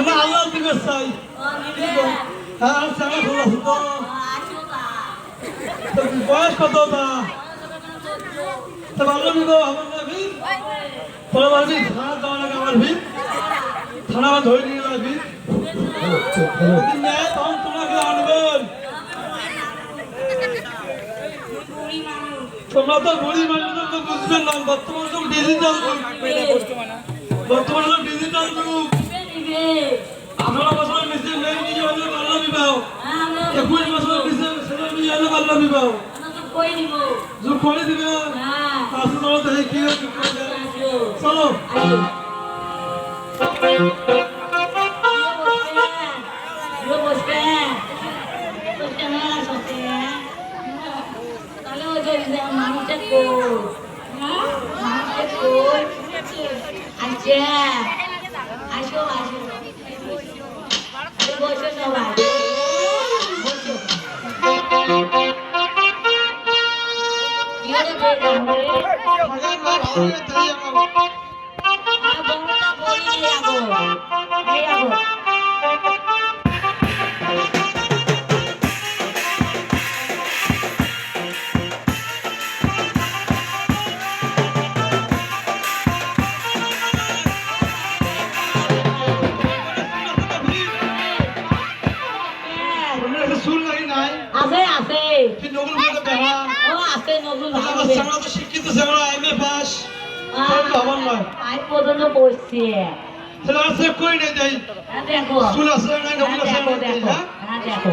আমরা আল্লাহ দিবে চাই হ্যাঁ সারা তো তো বয়স কত তা তোরা বলবি থানা লাগে আমার থানা আমার ধরে নিয়ে আনবেন তোমরা তো গরিব মানুষ তো বুঝবেন না বর্তমান ডিজিটাল বর্তমান যুগ ডিজিটাল যুগ আঠারো বছরের নিচে মেয়ে নিয়ে হলে বাল্য বিবাহ একুশ বছরের নিচে ছেলে নিয়ে হলে বাল্য বিবাহ যুগ করে দিবে আসলে চলো দেখি কি হয়। চলো আচ্ছা আসো আসো বসো সবাই বসো কি পর্যন্ত পড়ছে। চেক যাই হ্যাঁ দেখো। না নগুল না দেখো। হ্যাঁ? দেখো।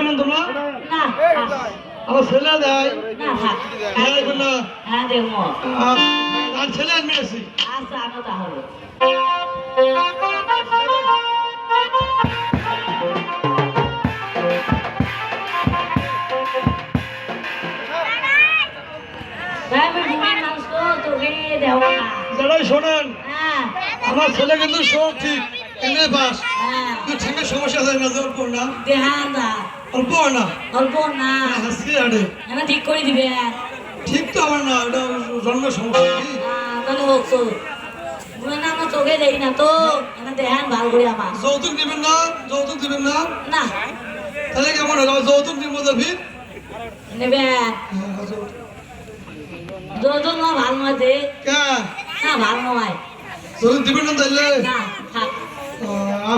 দেখবে তোমরা। না আমার ছেলে দেয়। না হ্যাঁ দেখো হ্যাঁ আর ছেলে আনবে আসি আচ্ছা আনো তাহলে। আমি যারাই শোনেন। হ্যাঁ। আমার ছেলে কিন্তু সব ঠিক এমএ পাস। হ্যাঁ। সমস্যা আছে না না? দেহান দা অল্প না? অল্প না। হাসি এনে ঠিক করে দিবে। ঠিক তো আমার না এটা জন্ম সমস্যা? তাহলে হোক তো। না আমার চোখে দেখি না তো। এনে দেহান ভালো করে আমার। যৌতুক দিবেন না? যৌতুক দিবেন না? না। তাহলে কেমন হলো যৌতুক দিব যাবি নেবে। হ্যাঁ, যৌতুক। যত না ভালো নয় দে। কে? না ভালো নয়। চলুন দিবেন না তাইলে? না। থাক আহ,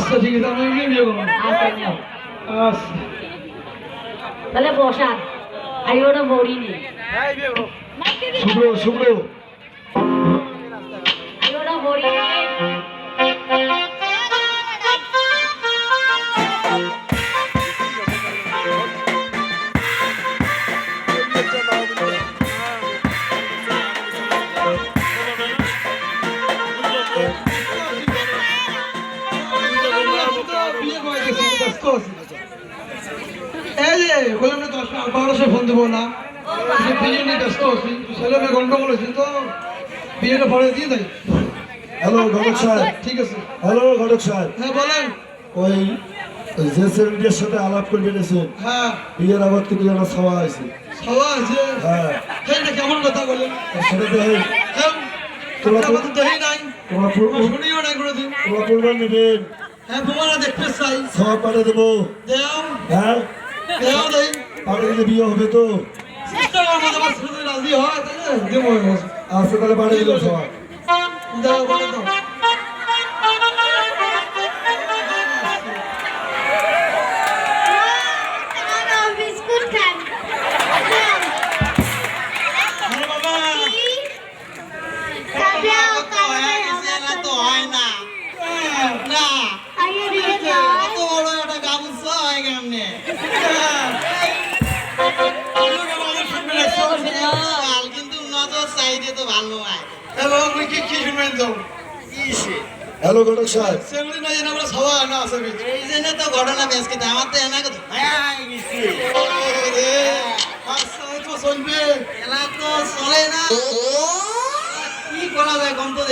আচ্ছা ঠিক আছে আমি এমনি বিয়ে করব। আচ্ছা। তাহলে বসান। আর ওটা বড়ি নেই শুভ্র শুভ্র আর ওটা বড়ি বললাম না দশ বারোশো ফোন দেবো না। যে ব্যস্ত আছি ছেলে মেয়ে গন্ডগোল হয়েছে তো বিয়েটা পরে দিয়ে দেয় হ্যালো ঘটক সাহেব ঠিক আছে। হ্যালো ঘটক সাহেব হ্যাঁ বলেন। ওই ওই যে ছেলেটির সাথে আলাপ করে বেড়েছেন হ্যাঁ। বিয়ের আবার কিন্তু যেন ছাওয়া আছে হ্যাঁ। হ্যাঁ কেমন কথা বলেন? হ্যাঁ। তোমরা তো তোমরা শুনিও কোনোদিন। তোমরা নেবেন। হ্যাঁ তোমারা দেখতে চাই। ছাওয়া পাঠিয়ে দেবো। দেও। হ্যাঁ। দেও দেই পাঠিয়ে দিলে বিয়ে হবে তো হয়। তাহলে তাহলে পাঠিয়ে দিলাম ছাওয়া হ্যালো ঘটক সাহেব সেগুলি না জানি আমরা সবাই না আছে এই জন্য তো ঘটনা বেশ কিন্তু আমার তো। আচ্ছা চলবে এলা তো চলে। কি করা যায় কম তো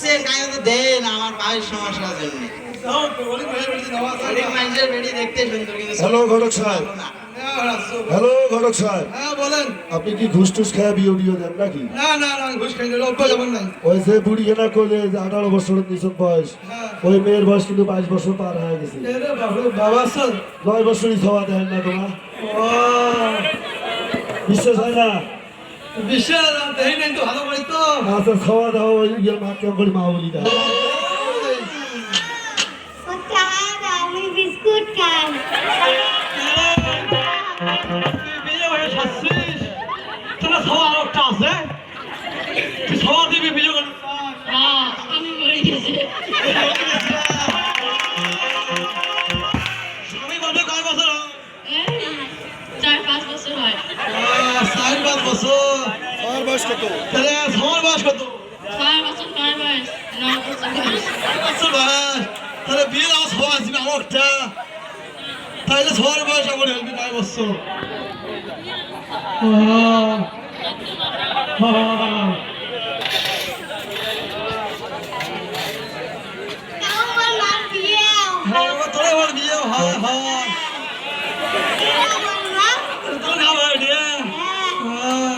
সে দেন আমার ভাইয়ের সমস্যার জন্য বলি বলি হ্যালো ঘটক সাহেব না। হ্যালো ঘটক সাহেব। হ্যাঁ বলেন। আপনি কি ঘুষ টুস খায় বিয়ে উড়িয়ে দেন নাকি? না না না ঘুষ খাই না নাই। ওই যে বুড়ি কেনা করলে যে আঠারো বছরের নিচন বয়স হ্যাঁ। ওই মেয়ের বয়স কিন্তু বাইশ বছর পার হয়ে গেছে। বাবা বাবা স্যার। নয় বছরই ছাওয়া দেন না তোমার। ও। বিশ্বাস হয় না? দেই নাই তো ভালো করি তো। আচ্ছা খাওয়া দাওয়া ওই মা কেমন করে মা বলি দেয়? আমি বিস্কুট খান তাহলে বিয়ে আমার সবার আসবে আমার একটা তাহলে সবার বয়স আমার হেলবি নয় বছর আহ, আহ। আমার মার বিয়ে হ্যাঁ, এবার তোরা এবার বিয়ে হয় হয় আমার মা তোর নাম হয় রে হ্যাঁ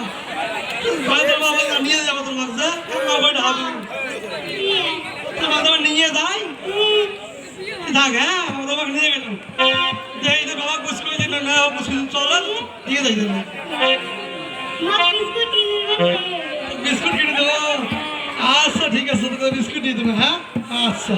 তোর বাবা নিয়ে যাব তোর মাঝে তোর বাবা ঢাবি বিয়ে তোর বাবা নিয়ে যায় থাক হ্যাঁ আমার বাবাকে নিয়ে গেল যাই তো বাবা বুঝ করে দিল না বুঝ করে চলো দিয়ে যাই দিল মা বিস্কুট কিনে দেবে বিস্কুট কিনে দেবো আচ্ছা ঠিক আছে তোকে বিস্কুট দিয়ে দেবো হ্যাঁ আচ্ছা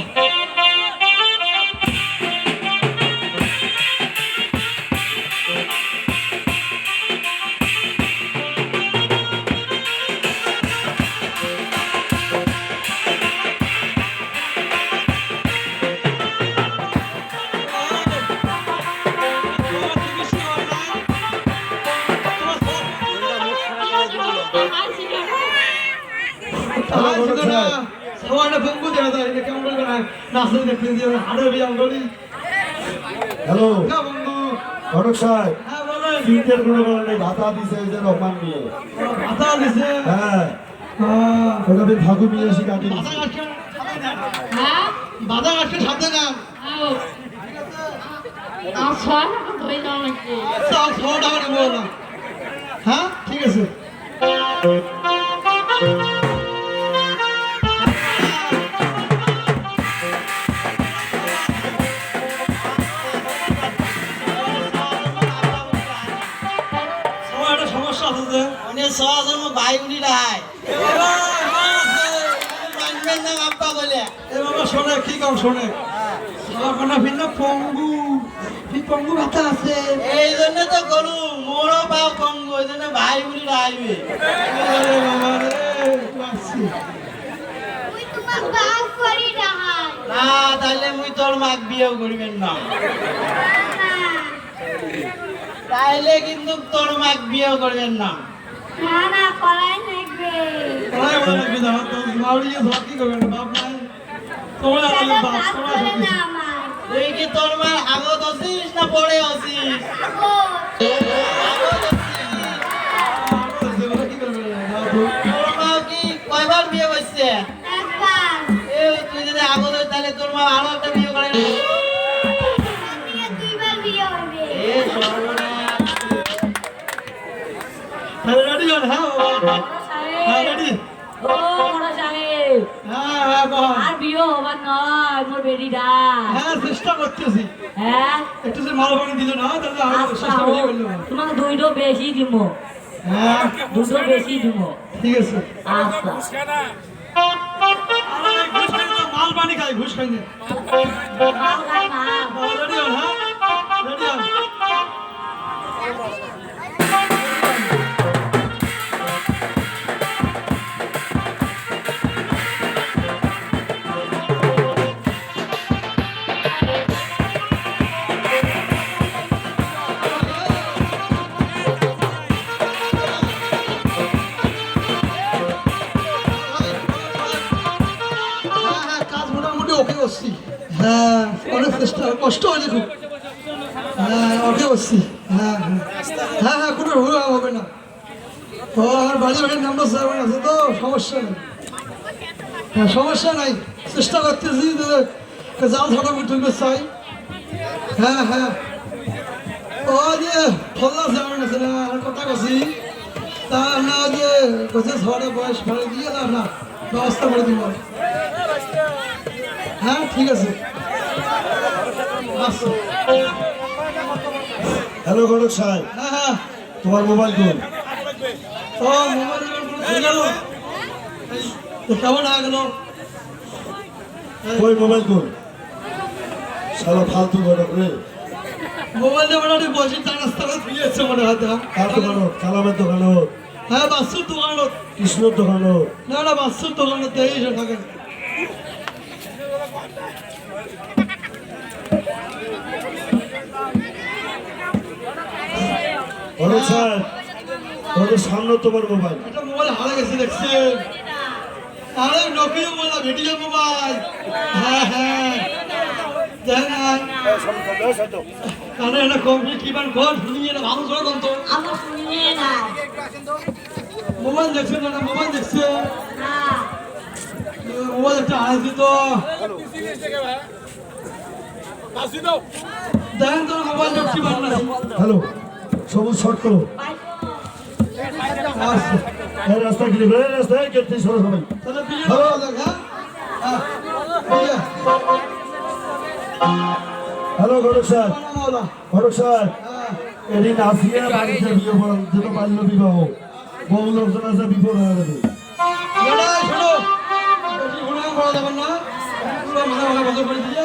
সাহেব হ্যাঁ বলেন। তিনটের কোনো কারণে ভাতা দিছে যে রহমান নিয়ে মাথা দিছে? হ্যাঁ। হ্যাঁ। ওটা আমি ঠাকুর নিয়ে এসে কাটি বাধা হ্যাঁ? কাটকে সাথে না? আমার ছয় টাকা ধরে যাওয়া লাগবে সব ছ টাকা নেব হ্যাঁ? ঠিক আছে। শোনে কি কম শোনে? আমার ভিন্ন পঙ্গু কি পঙ্গু ভাতা আছে? এই জন্য তো গরু মোরও পাও কঙ্গ ওই জন্য ভাই করি রাহাই। না তাহলে মুই তোর মাক বিয়েও করিবেন না। তাইলে কিন্তু তোর মাক বিয়েও করবেন না। না না কলাই লাগবে বাবা কি দাও তো মাউরি যে ধর কি করবেন? বাপ নাই? বাপ আমার। তুই কি তোর মার আগত আছিস না পরে আছিস তোর মা কি কয়বার বিয়ে করছে? একবার। এ তুই যদি আগত তাহলে তোর মা আরও একটা বিয়ে করে না? এ সর্বনাশ হ্যাঁ রেডি হন হ্যাঁ বাবা হ্যাঁ রেডি ও বড় সাহেব হ্যাঁ হ্যাঁ বল আর বিয়ে হবার নয় মোর বেরিটা হ্যাঁ চেষ্টা করতেছি। হ্যাঁ? একটু যে মাল পানি দিল না তাহলে আমি আচ্ছা চেষ্টা ও, তোমাকে দুইটো বেশি দিব হ্যাঁ। দুটো বেশি দিব ঠিক আছে। আচ্ছা। মাল পানি খাই ঘুষ খাই না। কষ্ট হয়েছে খুব হ্যাঁ ওকে হ্যাঁ হ্যাঁ হ্যাঁ কোনো ভুল হবে না। ও বাড়ির নাম্বার আছে তো, সমস্যা নেই। হ্যাঁ সমস্যা নাই। চেষ্টা করতেছি চাই। হ্যাঁ হ্যাঁ। ও কথা তা বয়স ভাড়া দিয়ে না। করে দিব হ্যাঁ ঠিক আছে। হ্যালো গণক সাহেব। হ্যাঁ হ্যাঁ তোমার মোবাইল কোন? ও মোবাইল গেল। কেমন হয়ে গেল? ওই মোবাইল কোন? সারা ফালতু গণক রে। মোবাইল দিয়ে মোটামুটি বসে নাস্তা করে দিয়েছে মনে হয়। কার দোকানত কালামের দোকানত হ্যাঁ বাসুর দোকানত কৃষ্ণর দোকানত না না বাসুর দোকানত এই সে থাকেন স্যার ওদের সামনে তোমার মোবাইল। একটা মোবাইল হারা গেছে দেখছেন? আরে নকিয়া মোবাইল ভিডিও মোবাইল। হ্যাঁ হ্যাঁ। দেখেন কারণ এটা ঘর শুনিয়ে না ভালো করে তো আমার শুনিয়ে না মোবাইল দেখছেন না মোবাইল দেখছে? না। মোবাইল একটা হারাইছি তো দেখেন তো মোবাইল দেখছি হ্যালো। সবুজ শর্ট করো এই রাস্তা গিয়ে এই রাস্তায় গেট থেকে সরো সবাই। বিয়ে ভালো দেখ। হ্যাঁ হ্যাঁ বিয়ে হ্যালো গণক সাহেব বানানো হলো। গণক সাহেব হ্যাঁ। এদিন আসিয়া বাড়িতে বিয়ে করা যেন বাল্য বিবাহ বহু লোকজন আছে বিপদ হয়ে যাবে। শোনো। বেশি ঘুরে না। মাথা মাথা বন্ধ করে দিয়ে